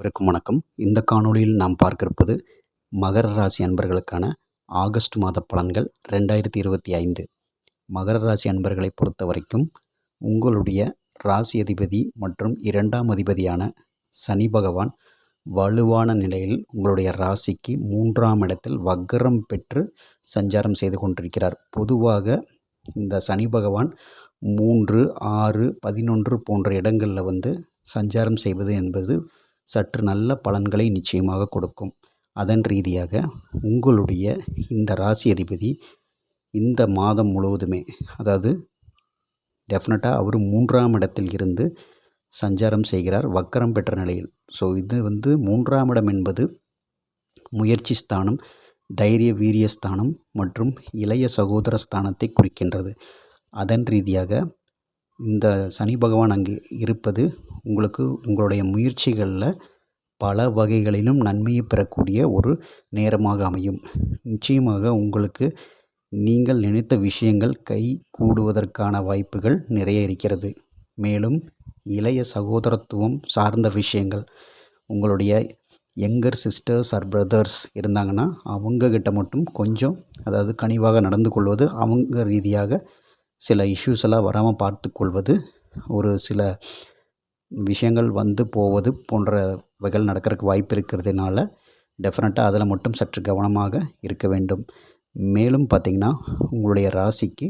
அனைவருக்கும் வணக்கம். இந்த காணொளியில் நாம் பார்க்கிருப்பது மகர ராசி அன்பர்களுக்கான ஆகஸ்ட் மாத பலன்கள் ரெண்டாயிரத்தி இருபத்தி ஐந்து. மகர ராசி அன்பர்களை பொறுத்த வரைக்கும் உங்களுடைய ராசி அதிபதி மற்றும் இரண்டாம் அதிபதியான சனி பகவான் வலுவான நிலையில் உங்களுடைய ராசிக்கு மூன்றாம் இடத்தில் வக்கரம் பெற்று சஞ்சாரம் செய்து கொண்டிருக்கிறார். பொதுவாக இந்த சனி பகவான் மூன்று ஆறு பதினொன்று போன்ற இடங்களில் வந்து சஞ்சாரம் செய்வது என்பது சற்று நல்ல பலன்களை நிச்சயமாக கொடுக்கும். அதன் ரீதியாக உங்களுடைய இந்த ராசி அதிபதி இந்த மாதம் முழுவதுமே அதாவது டெஃபினட்டாக அவர் மூன்றாம் இடத்தில் இருந்து சஞ்சாரம் செய்கிறார் வக்கரம் பெற்ற நிலையில். ஸோ இது வந்து மூன்றாம் இடம் என்பது முயற்சி ஸ்தானம் தைரிய வீரிய ஸ்தானம் மற்றும் இளைய சகோதர ஸ்தானத்தை குறிக்கின்றது. அதன் ரீதியாக இந்த சனி பகவான் அங்கு இருப்பது உங்களுக்கு உங்களுடைய முயற்சிகளில் பல வகைகளிலும் நன்மையை பெறக்கூடிய ஒரு நேரமாக அமையும். நிச்சயமாக உங்களுக்கு நீங்கள் நினைத்த விஷயங்கள் கை கூடுவதற்கான வாய்ப்புகள் நிறைய இருக்கிறது. மேலும் இளைய சகோதரத்துவம் சார்ந்த விஷயங்கள். உங்களுடைய யங்கர் சிஸ்டர்ஸ் ஆர் பிரதர்ஸ் இருந்தாங்கன்னா அவங்கக்கிட்ட மட்டும் கொஞ்சம் அதாவது கனிவாக நடந்து கொள்வது அவங்க ரீதியாக சில இஷ்யூஸ் எல்லாம் வராமல் பார்த்து கொள்வது ஒரு சில விஷயங்கள் வந்து போவது போன்றவைகள் நடக்கிறதுக்கு வாய்ப்பு இருக்கிறதுனால டெஃபினட்டாக அதில் மட்டும் சற்று கவனமாக இருக்க வேண்டும். மேலும் பார்த்திங்கன்னா உங்களுடைய ராசிக்கு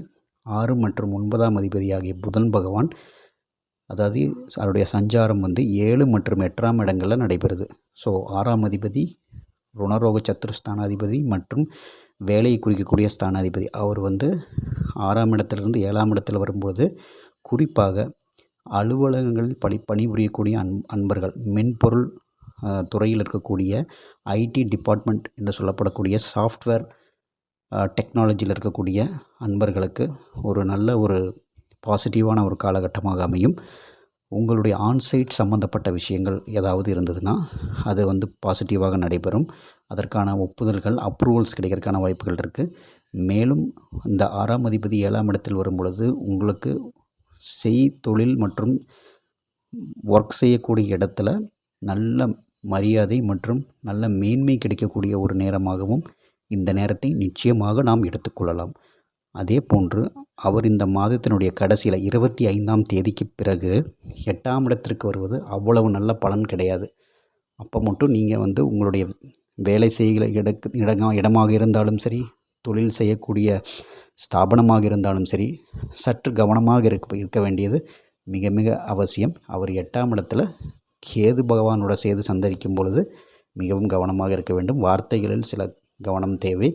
ஆறு மற்றும் ஒன்பதாம் அதிபதியாகிய புதன் பகவான் அதாவது அவருடைய சஞ்சாரம் வந்து ஏழு மற்றும் எட்டாம் இடங்களில் நடைபெறுது. ஸோ ஆறாம் அதிபதி ருணரோக சத்துருஸ்தானாதிபதி மற்றும் வேலையை குறிக்கக்கூடிய ஸ்தானாதிபதி. அவர் வந்து ஆறாம் இடத்துலேருந்து ஏழாம் இடத்தில் வரும்போது குறிப்பாக அலுவலகங்களில் பணி பணிபுரியக்கூடிய அன் அன்பர்கள் மென்பொருள் துறையில் இருக்கக்கூடிய ஐடி டிபார்ட்மெண்ட் என்று சொல்லப்படக்கூடிய சாஃப்ட்வேர் டெக்னாலஜியில் இருக்கக்கூடிய அன்பர்களுக்கு ஒரு நல்ல ஒரு பாசிட்டிவான ஒரு காலகட்டமாக அமையும். உங்களுடைய ஆன்சைட் சம்மந்தப்பட்ட விஷயங்கள் ஏதாவது இருந்ததுன்னா அது வந்து பாசிட்டிவாக நடைபெறும். அதற்கான ஒப்புதல்கள் அப்ரூவல்ஸ் கிடைக்கிறதுக்கான வாய்ப்புகள் இருக்குது மேலும் இந்த ஆறாம் அதிபதி ஏழாம் இடத்தில் வரும் பொழுது உங்களுக்கு செய் தொழில் மற்றும் ஒர்க் செய்யக்கூடிய இடத்துல நல்ல மரியாதை மற்றும் நல்ல மேன்மை கிடைக்கக்கூடிய ஒரு நேரமாகவும் இந்த நேரத்தை நிச்சயமாக நாம் எடுத்துக்கொள்ளலாம். அதே போன்று அவர் இந்த மாதத்தினுடைய கடைசியில் இருபத்தி ஐந்தாம் தேதிக்கு பிறகு எட்டாம் இடத்திற்கு வருவது அவ்வளவு நல்ல பலன் கிடையாது. அப்போ மட்டும் நீங்கள் வந்து உங்களுடைய வேலை செய்கிற இடக்கு இடமாக இருந்தாலும் சரி தொழில் செய்யக்கூடிய ஸ்தாபனமாக இருந்தாலும் சரி சற்று கவனமாக இருக்க இருக்க வேண்டியது மிக மிக அவசியம். அவர் எட்டாம் இடத்துல கேது பகவானோட சேர்ந்து சந்தரிக்கும் பொழுது மிகவும் கவனமாக இருக்க வேண்டும். வார்த்தைகளில் சில கவனம் தேவை.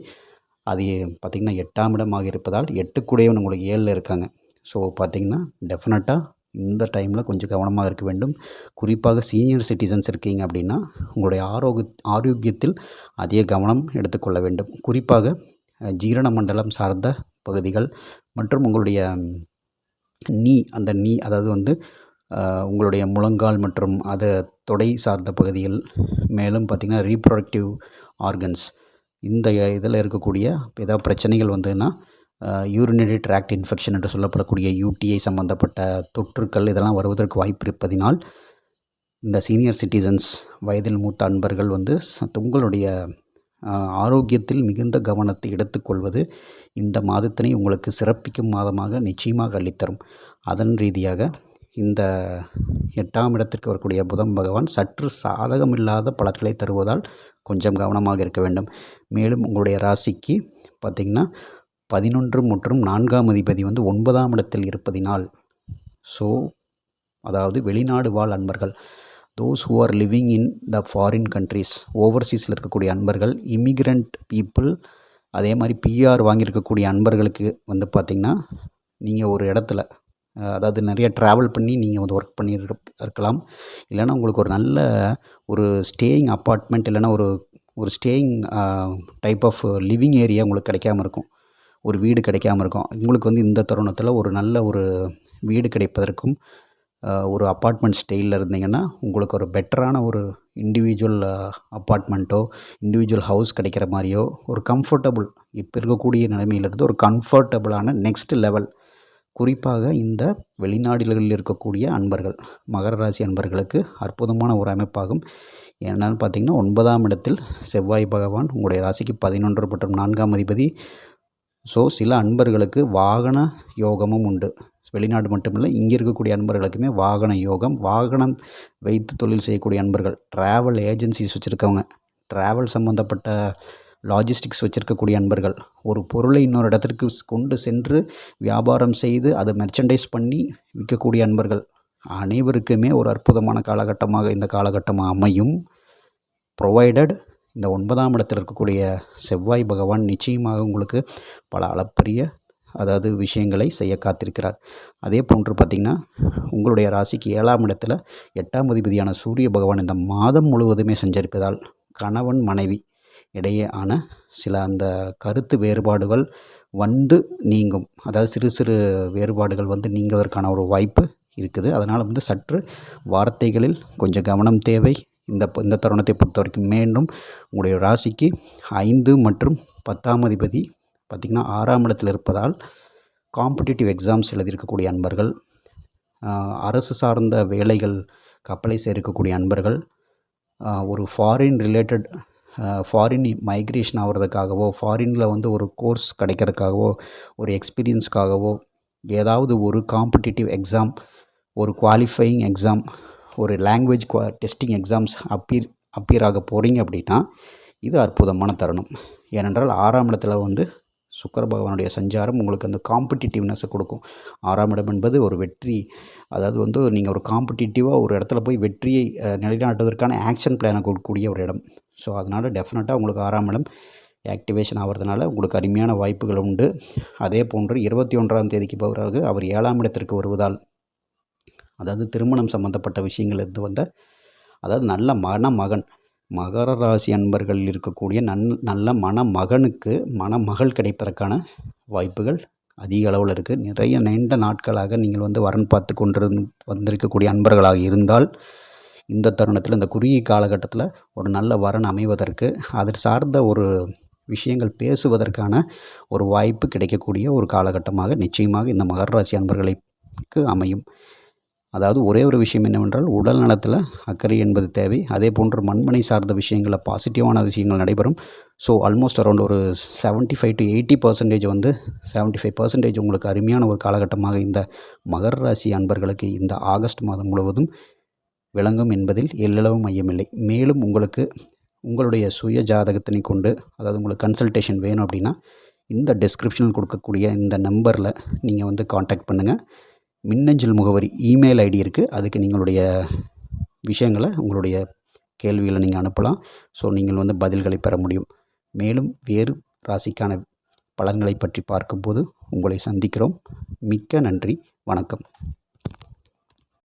அது பார்த்திங்கன்னா எட்டாம் இடமாக இருப்பதால் எட்டுக்குடையவன் உங்களுக்கு ஏழில் இருக்காங்க. ஸோ பார்த்திங்கன்னா டெஃபினட்டாக இந்த டைமில் கொஞ்சம் கவனமாக இருக்க வேண்டும். குறிப்பாக சீனியர் சிட்டிசன்ஸ் இருக்கீங்க அப்படின்னா உங்களுடைய ஆரோக்கிய ஆரோக்கியத்தில் அதிக கவனம் எடுத்துக்கொள்ள வேண்டும். குறிப்பாக ஜீரண மண்டலம் சார்ந்த பகுதிகள் மற்றும் உங்களுடைய நீ அந்த நீ அதாவது வந்து உங்களுடைய முழங்கால் மற்றும் அதை தொடை சார்ந்த பகுதிகள் மேலும் பார்த்திங்கன்னா ரீப்ரொடக்டிவ் ஆர்கன்ஸ் இந்த இதில் இருக்கக்கூடிய ஏதாவது பிரச்சனைகள் வந்ததுன்னா யூரினரி ட்ராக்ட் இன்ஃபெக்ஷன் என்று சொல்லப்படக்கூடிய யூடிஐ சம்மந்தப்பட்ட தொற்றுக்கள் இதெல்லாம் வருவதற்கு வாய்ப்பு இருப்பதினால் இந்த சீனியர் சிட்டிசன்ஸ் வயதில் மூத்த அன்பர்கள் வந்து உங்களுடைய ஆரோக்கியத்தில் மிகுந்த கவனத்தை எடுத்துக்கொள்வது இந்த மாதத்தினை உங்களுக்கு சிறப்பிக்கும் மாதமாக நிச்சயமாக அளித்தரும். அதன் ரீதியாக இந்த எட்டாம் இடத்திற்கு வரக்கூடிய புதன் பகவான் சற்று சாதகமில்லாத பலன்களை தருவதால் கொஞ்சம் கவனமாக இருக்க வேண்டும். மேலும் உங்களுடைய ராசிக்கு பார்த்திங்கன்னா பதினொன்று மற்றும் நான்காம் அதிபதி வந்து ஒன்பதாம் இடத்தில் இருப்பதினால் ஸோ அதாவது வெளிநாடு வாழ் அன்பர்கள் those who are living in the foreign countries ஓவர்சீஸில் இருக்கக்கூடிய அன்பர்கள் இமிக்ரண்ட் பீப்புள் அதே மாதிரி பிஆர் வாங்கியிருக்கக்கூடிய அன்பர்களுக்கு வந்து பார்த்திங்கன்னா நீங்கள் ஒரு இடத்துல அதாவது நிறைய ட்ராவல் பண்ணி நீங்கள் வந்து ஒர்க் பண்ணி இருக்கலாம். இல்லைனா உங்களுக்கு ஒரு நல்ல ஒரு ஸ்டேயிங் அப்பார்ட்மெண்ட் இல்லைனா ஒரு ஒரு staying type of living area உங்களுக்கு கிடைக்காம இருக்கும். ஒரு வீடு கிடைக்காம இருக்கும். உங்களுக்கு வந்து இந்த தருணத்தில் ஒரு நல்ல ஒரு வீடு கிடைப்பதற்கும் ஒரு அப்பார்ட்மெண்ட் ஸ்டைலில் இருந்தீங்கன்னா உங்களுக்கு ஒரு பெட்டரான ஒரு இண்டிவிஜுவல் அப்பார்ட்மெண்ட்டோ இண்டிவிஜுவல் ஹவுஸ் கிடைக்கிற மாதிரியோ ஒரு கம்ஃபர்டபுள் இப்போ இருக்கக்கூடிய நிலைமையிலிருந்து ஒரு கம்ஃபர்டபுளான நெக்ஸ்ட் லெவல் குறிப்பாக இந்த வெளிநாடுகளில் இருக்கக்கூடிய அன்பர்கள் மகர ராசி அன்பர்களுக்கு அற்புதமான ஒரு அமைப்பாகும். என்னென்னு பார்த்தீங்கன்னா ஒன்பதாம் இடத்தில் செவ்வாய் பகவான் உங்களுடைய ராசிக்கு பதினொன்று மற்றும் நான்காம் அதிபதி. ஸோ சில அன்பர்களுக்கு வாகன யோகமும் உண்டு. வெளிநாடு மட்டுமில்லை இங்கே இருக்கக்கூடிய அன்பர்களுக்குமே வாகன யோகம் வாகனம் வைத்து தொழில் செய்யக்கூடிய அன்பர்கள் ட்ராவல் ஏஜென்சிஸ் வச்சுருக்கவங்க ட்ராவல் சம்மந்தப்பட்ட லாஜிஸ்டிக்ஸ் வச்சுருக்கக்கூடிய அன்பர்கள் ஒரு பொருளை இன்னொரு இடத்திற்கு கொண்டு சென்று வியாபாரம் செய்து அதை மெர்ச்சன்டைஸ் பண்ணி விற்கக்கூடிய அன்பர்கள் அனைவருக்குமே ஒரு அற்புதமான காலகட்டமாக இந்த காலகட்டம் அமையும். ப்ரொவைடட் இந்த ஒன்பதாம் இடத்தில் இருக்கக்கூடிய செவ்வாய் பகவான் நிச்சயமாக உங்களுக்கு பல அளப்பரிய அதாவது விஷயங்களை செய்ய காத்திருக்கிறார். அதே போன்று பார்த்திங்கன்னா உங்களுடைய ராசிக்கு ஏழாம் இடத்துல எட்டாம் அதிபதியான சூரிய பகவான் இந்த மாதம் முழுவதுமே சஞ்சரிப்பதால் கணவன் மனைவி இடையே ஆன சில அந்த கருத்து வேறுபாடுகள் வந்து நீங்கும். அதாவது சிறு சிறு வேறுபாடுகள் வந்து நீங்குவதற்கான ஒரு வாய்ப்பு இருக்குது. அதனால் வந்து சற்று வார்த்தைகளில் கொஞ்சம் கவனம் தேவை. இந்த இந்த தருணத்தை பொறுத்த வரைக்கும் மீண்டும் உங்களுடைய ராசிக்கு ஐந்து மற்றும் பத்தாம் அதிபதி பார்த்திங்கன்னா ஆறாம் இடத்தில் இருப்பதால் காம்படிட்டிவ் எக்ஸாம்ஸ் எழுதியிருக்கக்கூடிய அன்பர்கள் அரசு சார்ந்த வேலைகள் கப்பலை சேர்க்கக்கூடிய அன்பர்கள் ஒரு ஃபாரின் ரிலேட்டட் ஃபாரின் மைக்ரேஷன் ஆகிறதுக்காகவோ ஃபாரினில் வந்து ஒரு கோர்ஸ் கிடைக்கிறதுக்காகவோ ஒரு எக்ஸ்பீரியன்ஸ்க்காகவோ ஏதாவது ஒரு காம்படிட்டிவ் எக்ஸாம் ஒரு குவாலிஃபையிங் எக்ஸாம் ஒரு லாங்குவேஜ் குவா டெஸ்டிங் எக்ஸாம்ஸ் அப்பீர் அப்பீர் ஆக போகிறீங்க அப்படின்னா இது அற்புதமான தருணம். ஏனென்றால் ஆறாம் இடத்துல வந்து சுக்கர பகவானுடைய சஞ்சாரம் உங்களுக்கு அந்த காம்படிட்டிவ்னஸை கொடுக்கும். ஆறாம் இடம் என்பது ஒரு வெற்றி. அதாவது வந்து நீங்கள் ஒரு காம்படிட்டிவாக ஒரு இடத்துல போய் வெற்றியை நிலைநாட்டுவதற்கான ஆக்ஷன் பிளானை கொடுக்கக்கூடிய ஒரு இடம். ஸோ அதனால் டெஃபினட்டாக உங்களுக்கு ஆறாம் இடம் ஆக்டிவேஷன் ஆகிறதுனால உங்களுக்கு அருமையான வாய்ப்புகள் உண்டு. அதே போன்று இருபத்தி ஒன்றாம் தேதிக்கு பிறகு அவர் ஏழாம் இடத்திற்கு வருவதால் அதாவது திருமணம் சம்மந்தப்பட்ட விஷயங்கள் இருந்து வந்த அதாவது நல்ல மன மகன் மகர ராசி அன்பர்கள் இருக்கக்கூடிய நன் நல்ல மணமகனுக்கு மணமகள் கிடைப்பதற்கான வாய்ப்புகள் அதிக அளவில் இருக்குது நிறைய நீண்ட நாட்களாக நீங்கள் வந்து வரன் பார்த்து கொண்டு வந்திருக்கக்கூடிய அன்பர்களாக இருந்தால் இந்த தருணத்தில் இந்த குறுகிய காலகட்டத்தில் ஒரு நல்ல வரன் அமைவதற்கு அது சார்ந்த ஒரு விஷயங்கள் பேசுவதற்கான ஒரு வாய்ப்பு கிடைக்கக்கூடிய ஒரு காலகட்டமாக நிச்சயமாக இந்த மகர ராசி அன்பர்களுக்கு அமையும். அதாவது ஒரே ஒரு விஷயம் என்னவென்றால் உடல் நலத்தில் அக்கறை என்பது தேவை. அதே போன்று மண்மனை சார்ந்த விஷயங்களில் பாசிட்டிவான விஷயங்கள் நடைபெறும். ஸோ ஆல்மோஸ்ட் அரௌண்ட் ஒரு seventy five to eighty percentage வந்து செவன்ட்டி ஃபைவ் பர்சன்டேஜ் உங்களுக்கு அருமையான ஒரு காலகட்டமாக இந்த மகர ராசி அன்பர்களுக்கு இந்த ஆகஸ்ட் மாதம் முழுவதும் விளங்கும் என்பதில் எல்லளவும் மையமில்லை. மேலும் உங்களுக்கு உங்களுடைய சுய ஜாதகத்தினை கொண்டு அதாவது உங்களுக்கு கன்சல்டேஷன் வேணும் அப்படின்னா இந்த டிஸ்கிரிப்ஷனில் கொடுக்கக்கூடிய இந்த நம்பரில் நீங்கள் வந்து காண்டாக்ட் பண்ணுங்கள் மின்னஞ்சல் முகவரி இமெயில் ஐடி இருக்குது அதுக்கு நீங்களுடைய விஷயங்களை உங்களுடைய கேள்விகளை நீங்கள் அனுப்பலாம். ஸோ நீங்கள் வந்து பதில்களை பெற முடியும். மேலும் வேறு ராசிக்கான பலன்களை பற்றி பார்க்கும்போது உங்களை சந்திக்கிறோம். மிக்க நன்றி. வணக்கம்.